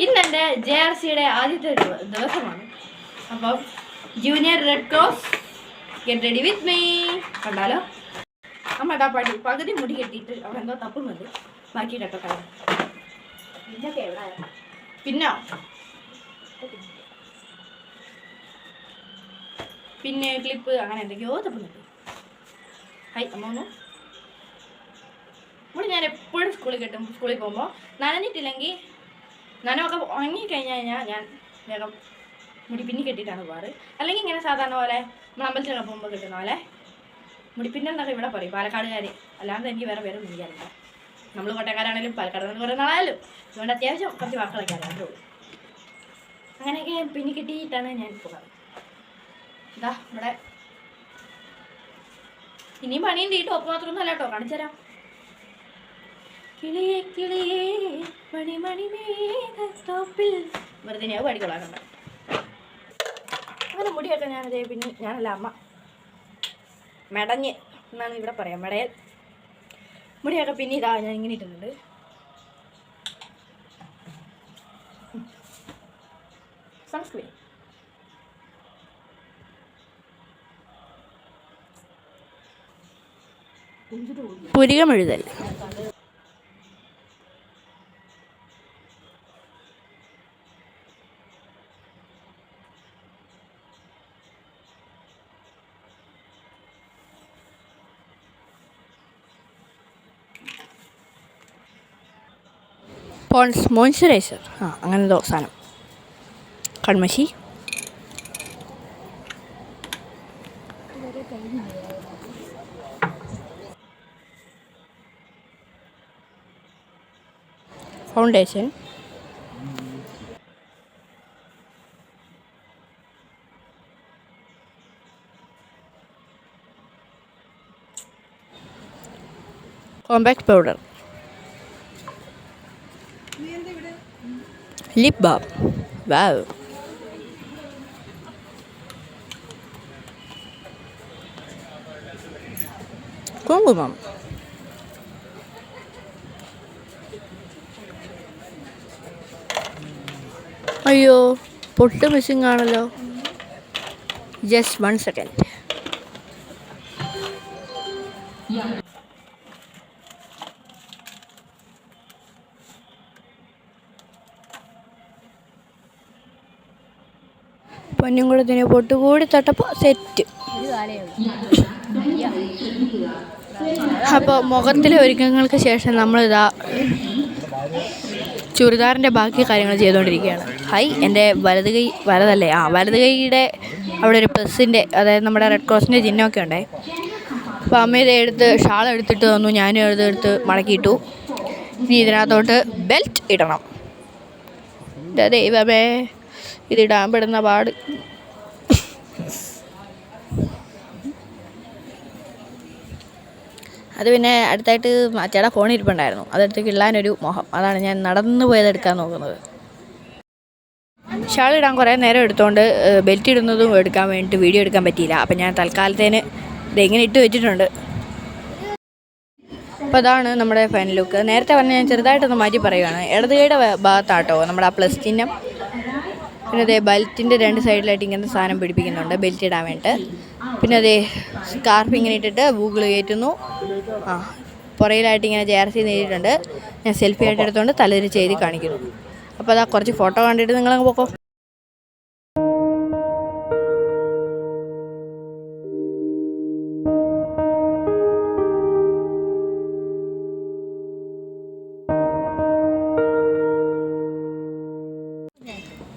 ഇന്ന് എന്റെ J R സിയുടെ ആദ്യത്തെ ദിവസമാണ്. അപ്പം junior red cross get ready with me കണ്ടാലോ? അമ്മ ഇതാ പടി പകുതി മുടി കെട്ടിയിട്ട് അവൻ എന്തോ തപ്പുന്നുണ്ട് ബാക്കി കേട്ടോ കാര്യം പിന്നെ? പിന്നെ ക്ലിപ്പ് അങ്ങനെ എന്തൊക്കെയോ തപ്പുന്നുണ്ട്. ഹൈ അമ്മ ഇവിടെ ഞാൻ എപ്പോഴും സ്കൂളിൽ കെട്ടും. സ്കൂളിൽ പോകുമ്പോൾ നനഞ്ഞിട്ടില്ലെങ്കിൽ നനവൊക്കെ ഉണങ്ങി കഴിഞ്ഞ് കഴിഞ്ഞാൽ ഞാൻ വേഗം മുടി പിന്നി കെട്ടിയിട്ടാണ് പോകാറ് അല്ലെങ്കിൽ ഇങ്ങനെ സാധാരണ പോലെ നമ്മൾ അമ്പലത്തിലൊക്കെ പോകുമ്പോൾ കിട്ടുന്ന പോലെ മുടിപ്പിന്നെ എന്നൊക്കെ ഇവിടെ പറയും. പാലക്കാടുകാർ അല്ലാണ്ട് എനിക്ക് വേറെ വേറെ എനിക്കറിയില്ല നമ്മൾ കോട്ടയക്കാരാണെങ്കിലും പാലക്കാട് നിന്ന് കുറേ നാളായാലും. അതുകൊണ്ട് അത്യാവശ്യം കുറച്ച് വാക്കുകളൊക്കെ ഉള്ളൂ. അങ്ങനെയൊക്കെ പിന്നി കെട്ടിയിട്ടാണ് ഞാൻ പോകാറ് ഇതാ ഇവിടെ. ഇനിയും പണിയുണ്ട്. ഈ ടോപ്പ് മാത്രമൊന്നും അല്ല കേട്ടോ. കാണിച്ചു തരാം കിളിയേ കിളിയെ മണി മണി മേഘത്തോപ്പിൽ വെറുതെ ഞാൻ പാടിക്കൊള്ളാറുണ്ട് അങ്ങനെ മുടിയൊക്കെ ഞാനതേ പിന്നെ ഞാനല്ല അമ്മ. മെടഞ്ഞ് എന്നാണ് ഇവിടെ പറയാം മെടയൽ. മുടിയൊക്കെ പിന്നെ ഇതാ ഞാൻ ഇങ്ങനെ ഇട്ടിട്ടുണ്ട്. സൺസ്ക്രീൻ. പുരികമെഴുതൽ പോൺസ് മോയ്സ്ചറൈസർ ആ അങ്ങനെ എന്തോ സാധനം. കൺമശി foundation compact powder lip balm wow കുങ്കുമം അയ്യോ പൊട്ട് മിസ്സിങ് ആണല്ലോ. ജസ്റ്റ് വൺ സെക്കൻഡ് പൊന്നുംകുളത്തിന് പൊട്ട് കൂടി തൊട്ടപ്പോൾ സെറ്റ്. അപ്പോൾ മുഖത്തിലെ ഒരുക്കങ്ങൾക്ക് ശേഷം നമ്മളിതാ ചുരിദാറിന്റെ ബാക്കി കാര്യങ്ങൾ ചെയ്തുകൊണ്ടിരിക്കുകയാണ്. ഹൈ എന്റെ വലത് കൈ വലതല്ലേ? ആ വലത് കൈയുടെ അവിടെ ഒരു പ്ലസിന്റെ അതായത് നമ്മുടെ റെഡ് ക്രോസിന്റെ ചിഹ്നമൊക്കെ ഉണ്ടേ. അപ്പോൾ അമ്മ ഇത് എടുത്ത് ഷാൾ എടുത്തിട്ട് തന്നു ഞാനും എടുത്തെടുത്ത് എടുത്ത് മടക്കിയിട്ടു. ഇനി ഇതിനകത്തോട്ട് ബെൽറ്റ് ഇടണം. ദൈവമേ. ഇതിടാൻ പെടുന്ന പാട്. അത് പിന്നെ അടുത്തായിട്ട് അച്ചയുടെ ഫോൺ ഇരിപ്പുണ്ടായിരുന്നു. അതെടുത്ത് കിള്ളാനൊരു മോഹം. അതാണ് ഞാൻ നടന്നു പോയത് എടുക്കാൻ നോക്കുന്നത്. ഷാൾ ഇടാൻ കുറേ നേരം എടുത്തുകൊണ്ട് ബെൽറ്റ് ഇടുന്നതും എടുക്കാൻ വേണ്ടിയിട്ട് വീഡിയോ എടുക്കാൻ പറ്റിയില്ല. അപ്പം ഞാൻ തൽക്കാലത്തേന് ഇതെങ്ങനെ ഇട്ട് വെച്ചിട്ടുണ്ട്. അപ്പോൾ അതാണ് നമ്മുടെ ഫൈനൽ ലുക്ക് നേരത്തെ പറഞ്ഞ ഞാൻ ചെറുതായിട്ടൊന്ന് മാറ്റി പറയുകയാണ് ഇടതുകൈയുടെ ഭാഗത്താട്ടോ നമ്മുടെ ആ പ്ലസ് ചിഹ്നം. പിന്നെ അതേ ബെൽറ്റിന്റെ രണ്ട് സൈഡിലായിട്ട് ഇങ്ങനത്തെ സാധനം പിടിപ്പിക്കുന്നുണ്ട് ബെൽറ്റ് ഇടാൻ വേണ്ടിയിട്ട് പിന്നെ അതേ സ്കാർഫ് ഇങ്ങനെ ഇട്ടിട്ട് ഗൂഗിൾ കയറ്റുന്നു. ആ പുറയിലായിട്ട് ഇങ്ങനെ ജെ ആർ സി നേരിട്ടുണ്ട് ഞാൻ സെൽഫി ആയിട്ട് എടുത്തുകൊണ്ട് തലതിരി ചെയ്ത് കാണിക്കുന്നു. അപ്പോൾ അതാ കുറച്ച് ഫോട്ടോ കണ്ടിട്ട് നിങ്ങളങ്ങ് പോക്കോ.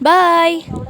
Bye!